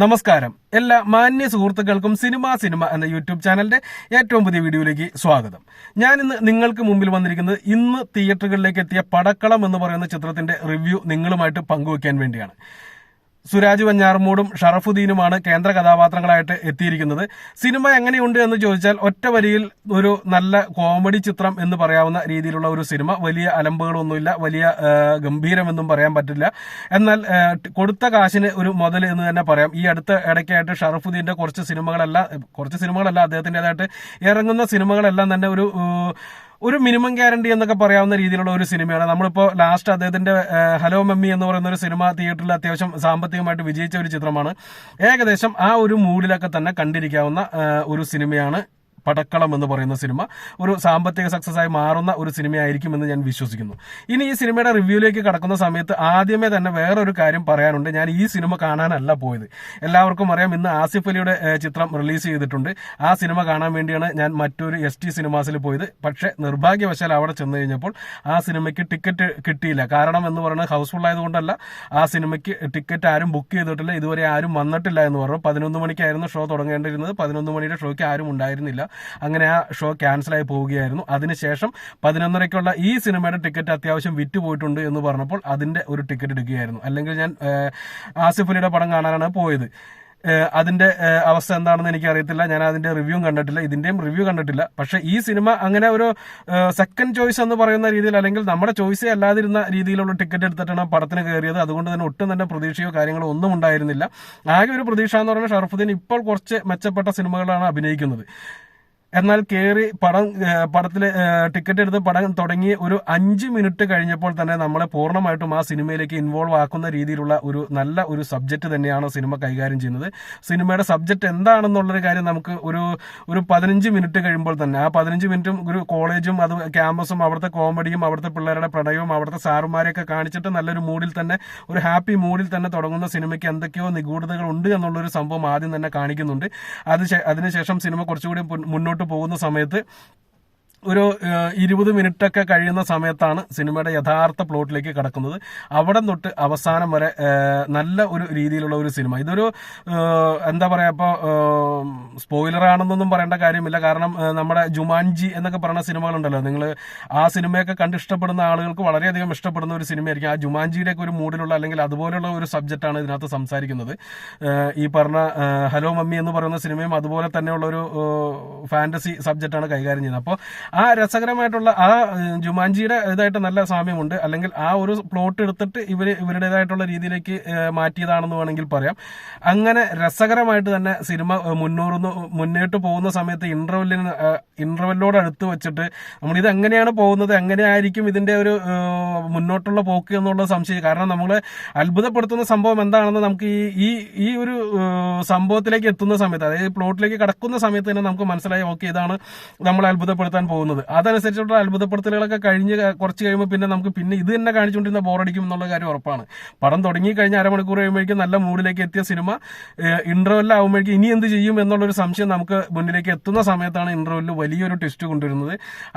നമസ്കാരം. എല്ലാ മാന്യ സുഹൃത്തുക്കൾക്കും സിനിമ സിനിമ എന്ന യൂട്യൂബ് ചാനലിന്റെ ഏറ്റവും പുതിയ വീഡിയോയിലേക്ക് സ്വാഗതം. ഞാൻ ഇന്ന് നിങ്ങൾക്ക് മുമ്പിൽ വന്നിരിക്കുന്നത് ഇന്ന് തിയേറ്ററുകളിലേക്ക് എത്തിയ പടക്കളം എന്ന് പറയുന്ന ചിത്രത്തിന്റെ റിവ്യൂ നിങ്ങളുമായിട്ട് പങ്കുവെക്കാൻ വേണ്ടിയാണ്. സുരാജ് വഞ്ഞാർമൂടും ഷറഫുദ്ദീനുമാണ് കേന്ദ്ര കഥാപാത്രങ്ങളായിട്ട് എത്തിയിരിക്കുന്നത്. സിനിമ എങ്ങനെയുണ്ട് എന്ന് ചോദിച്ചാൽ ഒറ്റ വരിയിൽ ഒരു നല്ല കോമഡി ചിത്രം എന്ന് പറയാവുന്ന രീതിയിലുള്ള ഒരു സിനിമ. വലിയ അലമ്പുകളൊന്നുമില്ല വലിയ ഗംഭീരമെന്നും പറയാൻ പറ്റില്ല. എന്നാൽ കൊടുത്ത കാശിന് ഒരു മുതൽ എന്ന് തന്നെ പറയാം. ഈ അടുത്ത ഇടയ്ക്കായിട്ട് ഷറഫുദ്ദീന്റെ കുറച്ച് സിനിമകളല്ല കുറച്ച് സിനിമകളല്ല അദ്ദേഹത്തിന്റെതായിട്ട് ഇറങ്ങുന്ന സിനിമകളെല്ലാം തന്നെ ഒരു ഒരു മിനിമം ഗ്യാരണ്ടി എന്നൊക്കെ പറയാവുന്ന രീതിയിലുള്ള ഒരു സിനിമയാണ്. നമ്മളിപ്പോൾ ലാസ്റ്റ് അദ്ദേഹത്തിന്റെ ഹലോ മമ്മി എന്ന് പറയുന്ന ഒരു സിനിമ തിയേറ്ററിൽ അത്യാവശ്യം സാമ്പത്തികമായിട്ട് വിജയിച്ച ഒരു ചിത്രമാണ്. ഏകദേശം ആ ഒരു മൂഡിലൊക്കെ തന്നെ കണ്ടിരിക്കാവുന്ന ഒരു സിനിമയാണ് പടക്കളം എന്ന് പറയുന്ന സിനിമ ഒരു സാമ്പത്തിക സക്സസ് ആയി മാറുന്ന ഒരു സിനിമയായിരിക്കുമെന്ന് ഞാൻ വിശ്വസിക്കുന്നു. ഇനി ഈ സിനിമയുടെ റിവ്യൂയിലേക്ക് കടക്കുന്ന സമയത്ത് ആദ്യമേ തന്നെ വേറൊരു കാര്യം പറയാനുണ്ട്. ഞാൻ ഈ സിനിമ കാണാനല്ല പോയത്. എല്ലാവർക്കും അറിയാം ഇന്ന് ആസിഫ് അലിയുടെ ചിത്രം റിലീസ് ചെയ്തിട്ടുണ്ട്. ആ സിനിമ കാണാൻ വേണ്ടിയാണ് ഞാൻ മറ്റൊരു എസ് ടി സിനിമാസിൽ പോയത്. പക്ഷേ നിർഭാഗ്യവശാൽ അവിടെ ചെന്ന് കഴിഞ്ഞപ്പോൾ ആ സിനിമയ്ക്ക് ടിക്കറ്റ് കിട്ടിയില്ല. കാരണം എന്ന് പറയുന്നത് ഹൗസ്ഫുൾ ആയതുകൊണ്ടല്ല. ആ സിനിമയ്ക്ക് ടിക്കറ്റ് ആരും ബുക്ക് ചെയ്തിട്ടില്ല. ഇതുവരെ ആരും വന്നിട്ടില്ല എന്ന് പറഞ്ഞു. പതിനൊന്ന് മണിക്കായിരുന്നു ഷോ തുടങ്ങേണ്ടിരുന്നത് പതിനൊന്ന് മണിയുടെ ഷോയ്ക്ക് ആരും ഉണ്ടായിരുന്നില്ല. അങ്ങനെ ആ ഷോ ക്യാൻസൽ ആയി പോവുകയായിരുന്നു. അതിനുശേഷം പതിനൊന്നരയ്ക്കുള്ള ഈ സിനിമയുടെ ടിക്കറ്റ് അത്യാവശ്യം വിറ്റ് പോയിട്ടുണ്ട് എന്ന് പറഞ്ഞപ്പോൾ അതിന്റെ ഒരു ടിക്കറ്റ് എടുക്കുകയായിരുന്നു. അല്ലെങ്കിൽ ഞാൻ ആസിഫ് അലിയുടെ പടം കാണാനാണ് പോയത്. അതിന്റെ അവസ്ഥ എന്താണെന്ന് എനിക്ക് അറിയത്തില്ല ഞാൻ അതിന്റെ റിവ്യൂ കണ്ടിട്ടില്ല. ഇതിന്റെയും റിവ്യൂ കണ്ടിട്ടില്ല. പക്ഷെ ഈ സിനിമ അങ്ങനെ ഒരു സെക്കൻഡ് ചോയ്സ് എന്ന് പറയുന്ന രീതിയിൽ അല്ലെങ്കിൽ നമ്മുടെ ചോയ്സേ അല്ലാതിരുന്ന രീതിയിലുള്ള ടിക്കറ്റ് എടുത്തിട്ടാണ് പടത്തിന് കയറിയത്. അതുകൊണ്ട് തന്നെ ഒട്ടും തന്നെ പ്രതീക്ഷയോ കാര്യങ്ങളോ ഒന്നും ഉണ്ടായിരുന്നില്ല. ആകെ ഒരു പ്രതീക്ഷ എന്ന് പറഞ്ഞാൽ ഷറഫുദ്ദീൻ ഇപ്പോൾ കുറച്ച് മെച്ചപ്പെട്ട സിനിമകളാണ് അഭിനയിക്കുന്നത്. എന്നാൽ കയറി പടം പടത്തിലെ ടിക്കറ്റ് എടുത്ത് പടം തുടങ്ങി ഒരു അഞ്ച് മിനിറ്റ് കഴിഞ്ഞപ്പോൾ തന്നെ നമ്മളെ പൂർണമായിട്ടും ആ സിനിമയിലേക്ക് ഇൻവോൾവ് ആക്കുന്ന രീതിയിലുള്ള ഒരു നല്ല ഒരു സബ്ജക്റ്റ് തന്നെയാണ് സിനിമ കൈകാര്യം ചെയ്യുന്നത്. സിനിമയുടെ സബ്ജക്റ്റ് എന്താണെന്നുള്ളൊരു കാര്യം നമുക്ക് ഒരു ഒരു പതിനഞ്ച് മിനിറ്റ് കഴിയുമ്പോൾ തന്നെ ആ പതിനഞ്ച് മിനിറ്റും ഒരു കോളേജും അത് ക്യാമ്പസും അവിടുത്തെ കോമഡിയും അവിടുത്തെ പിള്ളേരുടെ പ്രണയവും അവിടുത്തെ സാറുമാരെയൊക്കെ കാണിച്ചിട്ട് നല്ലൊരു മൂഡിൽ തന്നെ ഒരു ഹാപ്പി മൂഡിൽ തന്നെ തുടങ്ങുന്ന സിനിമയ്ക്ക് എന്തൊക്കെയോ നിഗൂഢതകൾ ഉണ്ട് എന്നുള്ളൊരു സംഭവം ആദ്യം തന്നെ കാണിക്കുന്നുണ്ട്. അത് അതിനുശേഷം സിനിമ കുറച്ചുകൂടി മുൻ- മുന്നോട്ട് പോകുന്ന സമയത്ത് ഒരു ഇരുപത് മിനിറ്റ് ഒക്കെ കഴിയുന്ന സമയത്താണ് സിനിമയുടെ യഥാർത്ഥ പ്ലോട്ടിലേക്ക് കടക്കുന്നത്. അവിടെ തൊട്ട് അവസാനം വരെ നല്ല ഒരു രീതിയിലുള്ള ഒരു സിനിമ. ഇതൊരു എന്താ പറയുക ഇപ്പോൾ സ്പോയിലറാണെന്നൊന്നും പറയേണ്ട കാര്യമില്ല. കാരണം നമ്മുടെ ജുമാൻജി എന്നൊക്കെ പറയുന്ന സിനിമകളുണ്ടല്ലോ. നിങ്ങൾ ആ സിനിമയൊക്കെ കണ്ട് ഇഷ്ടപ്പെടുന്ന ആളുകൾക്ക് വളരെയധികം ഇഷ്ടപ്പെടുന്ന ഒരു സിനിമയായിരിക്കും. ആ ജുമാൻജിയുടെ ഒക്കെ ഒരു മൂഡിലുള്ള അല്ലെങ്കിൽ അതുപോലെയുള്ള ഒരു സബ്ജക്റ്റാണ് ഇതിനകത്ത് സംസാരിക്കുന്നത്. ഈ പറഞ്ഞ ഹലോ മമ്മി എന്ന് പറയുന്ന സിനിമയും അതുപോലെ തന്നെയുള്ള ഒരു ഫാന്റസി സബ്ജക്റ്റാണ് കൈകാര്യം ചെയ്യുന്നത്. അപ്പോൾ ആ രസകരമായിട്ടുള്ള ആ ജുമാൻജിയുടെ ഇതായിട്ട് നല്ല സാമ്യമുണ്ട്. അല്ലെങ്കിൽ ആ ഒരു പ്ലോട്ട് എടുത്തിട്ട് ഇവർ ഇവരുടേതായിട്ടുള്ള രീതിയിലേക്ക് മാറ്റിയതാണെന്ന് വേണമെങ്കിൽ പറയാം. അങ്ങനെ രസകരമായിട്ട് തന്നെ സിനിമ മുന്നോറുന്നു മുന്നോട്ട് പോകുന്ന സമയത്ത് ഇന്റർവെല്ലിന് ഇന്റർവെല്ലോട് അടുത്ത് വെച്ചിട്ട് നമ്മൾ ഇത് എങ്ങനെയാണ് പോകുന്നത് എങ്ങനെയായിരിക്കും ഇതിന്റെ ഒരു മുന്നോട്ടുള്ള പോക്ക് എന്നുള്ള സംശയം. കാരണം നമ്മളെ അത്ഭുതപ്പെടുത്തുന്ന സംഭവം എന്താണെന്ന് നമുക്ക് ഈ ഈ ഈ ഒരു സംഭവത്തിലേക്ക് എത്തുന്ന സമയത്ത് അതായത് പ്ലോട്ടിലേക്ക് കടക്കുന്ന സമയത്ത് തന്നെ നമുക്ക് മനസ്സിലായി ഓക്കെ ഇതാണ് നമ്മളെ അത്ഭുതപ്പെടുത്താൻ പോകുന്നത്. അതനുസരിച്ചുള്ള അത്ഭുതപ്പെടുത്തലുകളൊക്കെ കഴിഞ്ഞ് കുറച്ച് കഴിയുമ്പോൾ പിന്നെ നമുക്ക് പിന്നെ ഇത് തന്നെ കാണിച്ചുകൊണ്ടിരുന്ന ബോറടിക്കും എന്നുള്ള കാര്യം ഉറപ്പാണ്. പടം തുടങ്ങി കഴിഞ്ഞ അരമണിക്കൂർ കഴിയുമ്പോഴേക്കും നല്ല മൂഡിലേക്ക് എത്തിയ സിനിമ ഇന്റർവെല്ലാം ആകുമ്പോഴേക്കും ഇനി എന്ത് ചെയ്യും എന്നുള്ളൊരു സംശയം നമുക്ക് മുന്നിലേക്ക് എത്തുന്ന സമയത്താണ് ഇന്റർവെല്ലിൽ വലിയൊരു ട്വിസ്റ്റ് കൊണ്ടുവരുന്നത്.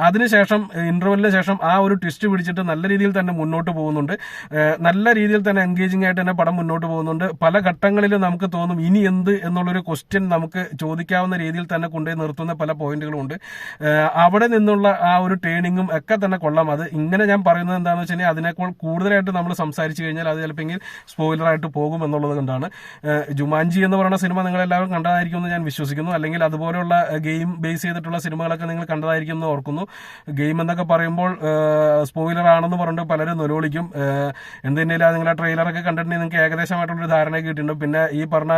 അതിനുശേഷം ഇന്റർവെല്ലിന് ശേഷം ആ ഒരു ട്വിസ്റ്റ് പിടിച്ചിട്ട് നല്ല രീതിയിൽ തന്നെ മുന്നോട്ട് പോകുന്നുണ്ട്. നല്ല രീതിയിൽ തന്നെ എൻഗേജിംഗ് ആയിട്ട് തന്നെ പടം മുന്നോട്ട് പോകുന്നുണ്ട്. പല ഘട്ടങ്ങളിലും നമുക്ക് തോന്നും ഇനി എന്ത് എന്നുള്ളൊരു ക്വസ്റ്റ്യൻ നമുക്ക് ചോദിക്കാവുന്ന രീതിയിൽ തന്നെ കൊണ്ടുപോയി നിർത്തുന്ന പല പോയിന്റുകളും ഉണ്ട്. അവിടെ നിന്നുള്ള ആ ഒരു ട്രെയിനിങ്ങും ഒക്കെ തന്നെ കൊള്ളാം. അത് ഇങ്ങനെ ഞാൻ പറയുന്നത് എന്താണെന്ന് വെച്ച് കഴിഞ്ഞാൽ അതിനേക്കാൾ കൂടുതലായിട്ട് നമ്മൾ സംസാരിച്ചു കഴിഞ്ഞാൽ അത് ചിലപ്പോൾ സ്പോയിലറായിട്ട് പോകും എന്നുള്ളത് കൊണ്ടാണ്. ജുമാൻജി എന്ന് പറയുന്ന സിനിമ നിങ്ങൾ എല്ലാവരും കണ്ടതായിരിക്കും എന്ന് ഞാൻ വിശ്വസിക്കുന്നു. അല്ലെങ്കിൽ അതുപോലെയുള്ള ഗെയിം ബേസ് ചെയ്തിട്ടുള്ള സിനിമകളൊക്കെ നിങ്ങൾ കണ്ടതായിരിക്കും എന്ന് ഓർക്കുന്നു. ഗെയിം എന്നൊക്കെ പറയുമ്പോൾ സ്പോയിലർ ആണെന്ന് പറഞ്ഞിട്ട് പലരും നിലവിളിക്കും എന്തിനാലും നിങ്ങൾ ആ ട്രെയിലറൊക്കെ കണ്ടിട്ടുണ്ടെങ്കിൽ നിങ്ങൾക്ക് ഏകദേശമായിട്ടുള്ളൊരു ധാരണ കിട്ടിയിട്ടുണ്ട്. പിന്നെ ഈ പറഞ്ഞ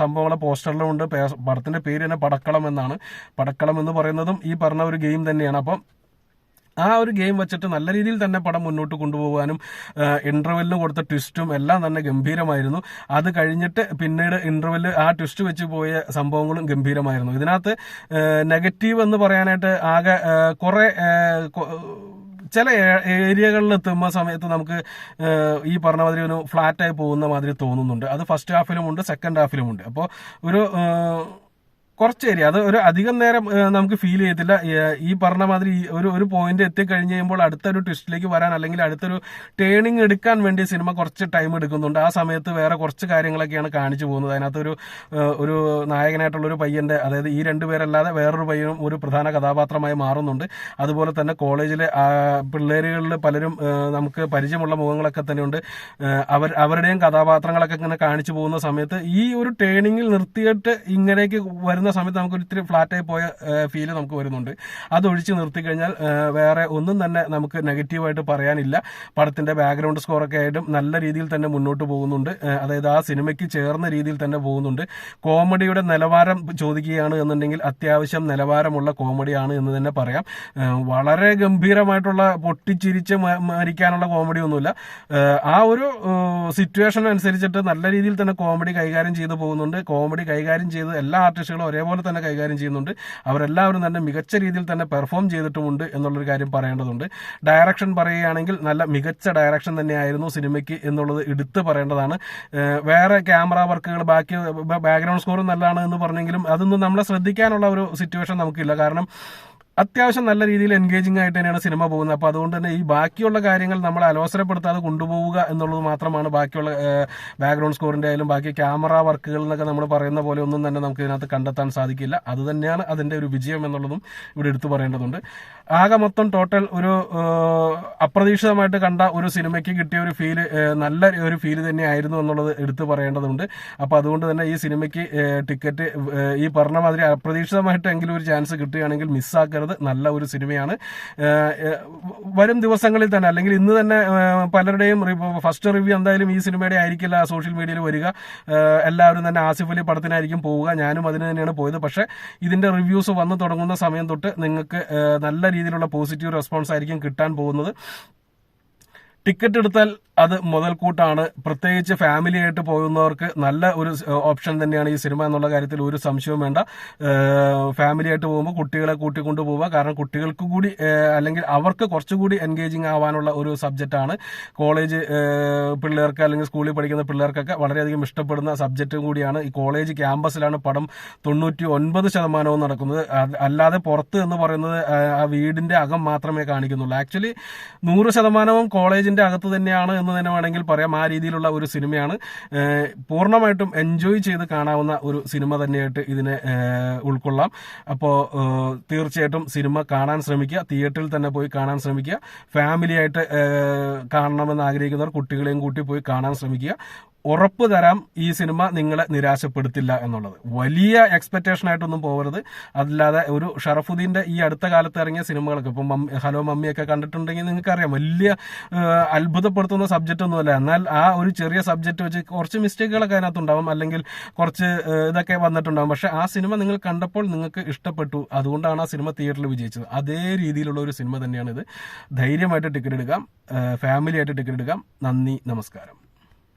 സംഭവങ്ങളെ പോസ്റ്ററിലും ഉണ്ട്. പടത്തിന്റെ പേര് തന്നെ പടക്കളം എന്നാണ്. പടക്കളം എന്ന് പറയുന്നതും ഈ പറഞ്ഞ ഒരു ഗെയിം തന്നെയാണ്. അപ്പം ആ ഒരു ഗെയിം വെച്ചിട്ട് നല്ല രീതിയിൽ തന്നെ പടം മുന്നോട്ട് കൊണ്ടുപോകാനും ഇന്റർവെല്ലിന് കൊടുത്ത ട്വിസ്റ്റും എല്ലാം തന്നെ ഗംഭീരമായിരുന്നു. അത് കഴിഞ്ഞിട്ട് പിന്നീട് ഇന്റർവെൽ ആ ട്വിസ്റ്റ് വെച്ച് പോയ സംഭവങ്ങളും ഗംഭീരമായിരുന്നു. ഇതിനകത്ത് നെഗറ്റീവ് എന്ന് പറയാനായിട്ട് ആകെ കുറെ ചില ഏരിയകളിൽ എത്തുന്ന സമയത്ത് നമുക്ക് ഈ പറഞ്ഞ മാതിരി ഒരു ഫ്ലാറ്റായി പോകുന്ന മാതിരി തോന്നുന്നുണ്ട്. അത് ഫസ്റ്റ് ഹാഫിലുമുണ്ട് സെക്കൻഡ് ഹാഫിലുമുണ്ട് അപ്പോൾ ഒരു കുറച്ച് ഏരിയ. അത് ഒരു അധികം നേരം നമുക്ക് ഫീൽ ചെയ്യത്തില്ല. ഈ പറഞ്ഞ മാതിരി ഒരു ഒരു പോയിന്റ് എത്തിക്കഴിഞ്ഞ് കഴിയുമ്പോൾ അടുത്തൊരു ട്വിസ്റ്റിലേക്ക് വരാൻ അല്ലെങ്കിൽ അടുത്തൊരു ടേണിംഗ് എടുക്കാൻ വേണ്ടി സിനിമ കുറച്ച് ടൈം എടുക്കുന്നുണ്ട്. ആ സമയത്ത് വേറെ കുറച്ച് കാര്യങ്ങളൊക്കെയാണ് കാണിച്ചു പോകുന്നത്. അതിനകത്തൊരു ഒരു നായകനായിട്ടുള്ള ഒരു പയ്യന്റെ അതായത് ഈ രണ്ടുപേരല്ലാതെ വേറൊരു പയ്യനും ഒരു പ്രധാന കഥാപാത്രമായി മാറുന്നുണ്ട്. അതുപോലെ തന്നെ കോളേജിലെ പിള്ളേരുകളിൽ പലരും നമുക്ക് പരിചയമുള്ള മുഖങ്ങളൊക്കെ തന്നെയുണ്ട്. അവർ അവരുടെയും കഥാപാത്രങ്ങളൊക്കെ ഇങ്ങനെ കാണിച്ചു പോകുന്ന സമയത്ത് ഈ ഒരു ടേണിങ്ങിൽ നിർത്തിയിട്ട് ഇങ്ങനേക്ക് വരുന്ന സമയത്ത് നമുക്ക് ഒരിത്തിരി ഫ്ലാറ്റായി പോയ ഫീൽ നമുക്ക് വരുന്നുണ്ട്. അത് ഒഴിച്ച് നിർത്തി കഴിഞ്ഞാൽ വേറെ ഒന്നും തന്നെ നമുക്ക് നെഗറ്റീവായിട്ട് പറയാനില്ല. പടത്തിന്റെ ബാക്ക്ഗ്രൗണ്ട് സ്കോറൊക്കെ ആയിട്ടും നല്ല രീതിയിൽ തന്നെ മുന്നോട്ട് പോകുന്നുണ്ട്. അതായത് ആ സിനിമയ്ക്ക് ചേർന്ന രീതിയിൽ തന്നെ പോകുന്നുണ്ട്. കോമഡിയുടെ നിലവാരം ചോദിക്കുകയാണ് എന്നുണ്ടെങ്കിൽ അത്യാവശ്യം നിലവാരമുള്ള കോമഡിയാണ് എന്ന് തന്നെ പറയാം. വളരെ ഗംഭീരമായിട്ടുള്ള പൊട്ടിച്ചിരിച്ച് മരിക്കാനുള്ള കോമഡി ഒന്നുമില്ല ആ ഒരു സിറ്റുവേഷൻ അനുസരിച്ചിട്ട് നല്ല രീതിയിൽ തന്നെ കോമഡി കൈകാര്യം ചെയ്തു പോകുന്നുണ്ട്. കോമഡി കൈകാര്യം ചെയ്ത് എല്ലാ ആർട്ടിസ്റ്റുകളും ഒരേപോലെ തന്നെ കൈകാര്യം ചെയ്യുന്നുണ്ട്. അവരെല്ലാവരും തന്നെ മികച്ച രീതിയിൽ തന്നെ പെർഫോം ചെയ്തിട്ടുമുണ്ട് എന്നുള്ളൊരു കാര്യം പറയേണ്ടതുണ്ട്. ഡയറക്ഷൻ പറയുകയാണെങ്കിൽ നല്ല മികച്ച ഡയറക്ഷൻ തന്നെയായിരുന്നു സിനിമയ്ക്ക് എന്നുള്ളത് എടുത്തു പറയേണ്ടതാണ്. വേറെ ക്യാമറ വർക്കുകൾ ബാക്കി ബാക്ക്ഗ്രൗണ്ട് സ്കോറും നല്ലതാണ് എന്ന് പറഞ്ഞെങ്കിലും അതൊന്നും നമ്മളെ ശ്രദ്ധിക്കാനുള്ള ഒരു സിറ്റുവേഷൻ നമുക്കില്ല. കാരണം അത്യാവശ്യം നല്ല രീതിയിൽ എൻഗേജിംഗ് ആയിട്ട് തന്നെയാണ് സിനിമ പോകുന്നത്. അപ്പോൾ അതുകൊണ്ട് തന്നെ ഈ ബാക്കിയുള്ള കാര്യങ്ങൾ നമ്മൾ അലോസരപ്പെടുത്താതെ കൊണ്ടുപോവുക എന്നുള്ളത് മാത്രമാണ് ബാക്കിയുള്ള ബാക്ക്ഗ്രൗണ്ട് സ്കോറിന്റെ ആയാലും ബാക്കി ക്യാമറ വർക്കുകൾ എന്നൊക്കെ നമ്മൾ പറയുന്ന പോലെ ഒന്നും തന്നെ നമുക്ക് ഇതിനകത്ത് കണ്ടെത്താൻ സാധിക്കില്ല. അത് തന്നെയാണ് അതിന്റെ ഒരു വിജയം എന്നുള്ളതും ഇവിടെ എടുത്തു പറയേണ്ടതുണ്ട്. ആകെ മൊത്തം ടോട്ടൽ ഒരു അപ്രതീക്ഷിതമായിട്ട് കണ്ട ഒരു സിനിമയ്ക്ക് കിട്ടിയ ഒരു ഫീൽ നല്ല ഒരു ഫീൽ തന്നെയായിരുന്നു എന്നുള്ളത് എടുത്തു പറയേണ്ടതുണ്ട്. അപ്പോൾ അതുകൊണ്ട് തന്നെ ഈ സിനിമയ്ക്ക് ടിക്കറ്റ് ഈ പറഞ്ഞ മാതിരി അപ്രതീക്ഷിതമായിട്ടെങ്കിലും ഒരു ചാൻസ് കിട്ടുകയാണെങ്കിൽ മിസ്സാക്കരുത് നല്ല ഒരു സിനിമയാണ്. വരും ദിവസങ്ങളിൽ തന്നെ അല്ലെങ്കിൽ ഇന്ന് തന്നെ പലരുടെയും ഫസ്റ്റ് റിവ്യൂ എന്തായാലും ഈ സിനിമയുടെ ആയിരിക്കില്ല. സോഷ്യൽ മീഡിയയിൽ വരിക. എല്ലാവരും തന്നെ ആസിഫ് അലി പടത്തിനായിരിക്കും പോവുക. ഞാനും അതിന് തന്നെയാണ് പോയത്. പക്ഷേ ഇതിന്റെ റിവ്യൂസ് വന്നു തുടങ്ങുന്ന സമയം തൊട്ട് നിങ്ങൾക്ക് നല്ല രീതിയിലുള്ള പോസിറ്റീവ് റെസ്പോൺസ് ആയിരിക്കും കിട്ടാൻ പോകുന്നത്. ടിക്കറ്റ് എടുത്താൽ അത് മുതൽക്കൂട്ടാണ്. പ്രത്യേകിച്ച് ഫാമിലി ആയിട്ട് പോകുന്നവർക്ക് നല്ല ഒരു ഓപ്ഷൻ തന്നെയാണ് ഈ സിനിമ എന്നുള്ള കാര്യത്തിൽ ഒരു സംശയവും വേണ്ട. ഫാമിലി ആയിട്ട് പോകുമ്പോൾ കുട്ടികളെ കൂട്ടിക്കൊണ്ട് പോവുക. കാരണം കുട്ടികൾക്ക് കൂടി അല്ലെങ്കിൽ അവർക്ക് കുറച്ചുകൂടി എൻഗേജിങ് ആവാനുള്ള ഒരു സബ്ജക്റ്റാണ് കോളേജ് പിള്ളേർക്ക് അല്ലെങ്കിൽ സ്കൂളിൽ പഠിക്കുന്ന പിള്ളേർക്കൊക്കെ വളരെയധികം ഇഷ്ടപ്പെടുന്ന സബ്ജക്റ്റും കൂടിയാണ്. ഈ കോളേജ് ക്യാമ്പസിലാണ് പടം തൊണ്ണൂറ്റി ഒൻപത് ശതമാനവും നടക്കുന്നത്. അല്ലാതെ പുറത്ത് എന്ന് പറയുന്നത് ആ വീടിന്റെ അകം മാത്രമേ കാണിക്കുന്നുള്ളൂ. ആക്ച്വലി നൂറ് ശതമാനവും കോളേജിന്റെ അകത്ത് തന്നെയാണ് എന്ന് തന്നെ വേണമെങ്കിൽ പറയാം. ആ രീതിയിലുള്ള ഒരു സിനിമയാണ്. പൂർണമായിട്ടും എൻജോയ് ചെയ്ത് കാണാവുന്ന ഒരു സിനിമ തന്നെയായിട്ട് ഇതിനെ ഉൾക്കൊള്ളാം. അപ്പോൾ തീർച്ചയായിട്ടും സിനിമ കാണാൻ ശ്രമിക്കുക. തിയേറ്ററിൽ തന്നെ പോയി കാണാൻ ശ്രമിക്കുക. ഫാമിലിയായിട്ട് കാണണമെന്ന് ആഗ്രഹിക്കുന്നവർ കുട്ടികളെയും കൂട്ടി പോയി കാണാൻ ശ്രമിക്കുക. ഉറപ്പ് തരാം ഈ സിനിമ നിങ്ങളെ നിരാശപ്പെടുത്തില്ല എന്നുള്ളത്. വലിയ എക്സ്പെക്ടേഷൻ ആയിട്ടൊന്നും പോകരുത് അല്ലാതെ ഒരു ഷറഫുദ്ദീന്റെ ഈ അടുത്ത കാലത്ത് ഇറങ്ങിയ സിനിമകളൊക്കെ ഇപ്പം ഹലോ മമ്മിയൊക്കെ കണ്ടിട്ടുണ്ടെങ്കിൽ നിങ്ങൾക്കറിയാം വലിയ അത്ഭുതപ്പെടുത്തുന്ന സബ്ജക്റ്റ് ഒന്നുമല്ല. എന്നാൽ ആ ഒരു ചെറിയ സബ്ജക്റ്റ് വെച്ച് കുറച്ച് മിസ്റ്റേക്കുകളൊക്കെ അതിനകത്തുണ്ടാവും അല്ലെങ്കിൽ കുറച്ച് ഇതൊക്കെ വന്നിട്ടുണ്ടാവും. പക്ഷെ ആ സിനിമ നിങ്ങൾ കണ്ടപ്പോൾ നിങ്ങൾക്ക് ഇഷ്ടപ്പെട്ടു. അതുകൊണ്ടാണ് ആ സിനിമ തിയേറ്ററിൽ വിജയിച്ചത്. അതേ രീതിയിലുള്ള ഒരു സിനിമ തന്നെയാണ് ഇത് ധൈര്യമായിട്ട് ടിക്കറ്റ് എടുക്കാം. ഫാമിലിയായിട്ട് ടിക്കറ്റ് എടുക്കാം. നന്ദി നമസ്കാരം.